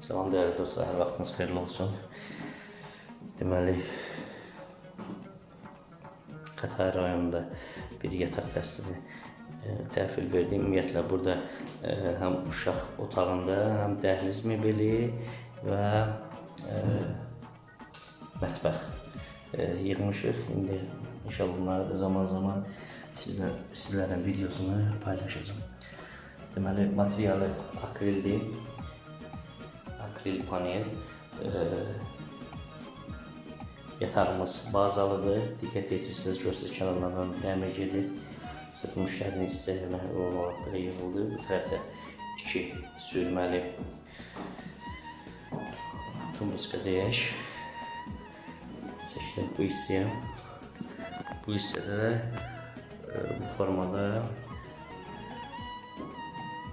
Salam değerli dostlar, hər vaxtınız xeyirli olsun. Deməli, Xətai rayonunda bir yataq dəstini e, təhvil verdim. Ümumiyyətlə burada e, həm uşaq otağında, həm dəhliz mebeli və e, mətbəx e, yığmışıq. İndi inşallah bunları da zaman zaman sizlə, sizlərlə videosunu paylaşacağım. Deməli, materialı akrildir. Akril panel. E, yatağımız bazalıdır. Dikkat etirsiniz görsel kenarlarından dəmircidir. Sırf müştərinin istəyinə o vaxtda yığıldı. Bu tərəfdə iki sürməli tumbuska deyək. Seçdim bu hissəyə. Bu hissədə də bu formada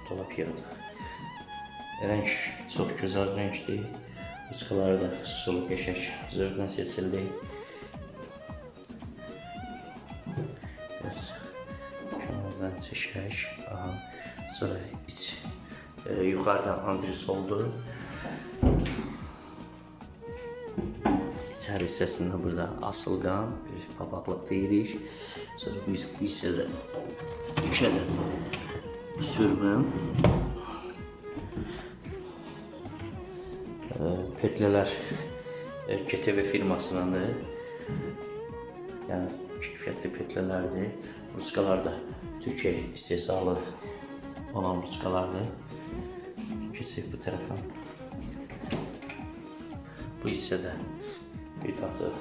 dolap yığdıq. Renk çok güzel renkti. Uçkaları da sulu geçək zövqlə seçildi. Biraz kənardan çəkək. Aha. Sonra iç e, yuxarıdan andres oldu. İçəri hissəsində burada asılqan, bir papaqlıq deyirik. Sonra biz bu hissədə ədəd sürgün Petleler e, KTV firmasınındır. Yani keyfiyyətli petlelerdir. Ruskalar da Türkiye istehsalı olan ruskalardır. Keçək bu tərəfə. Bu hissədə bir qatı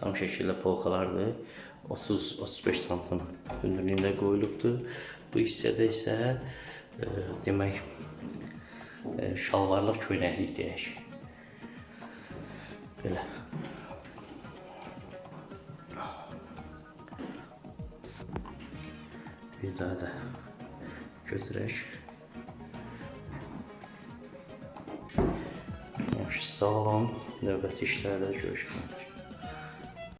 tam şəkildə polkalardır. 30-35 santim hündürlüyündə qoyulubdur. Bu hissədə isə e, demək şalvarlıq köynəklik deyək. Belə. Bir daha da götürək. Yaxşı, sağ olun. Növbəti işlərdə görüşmək.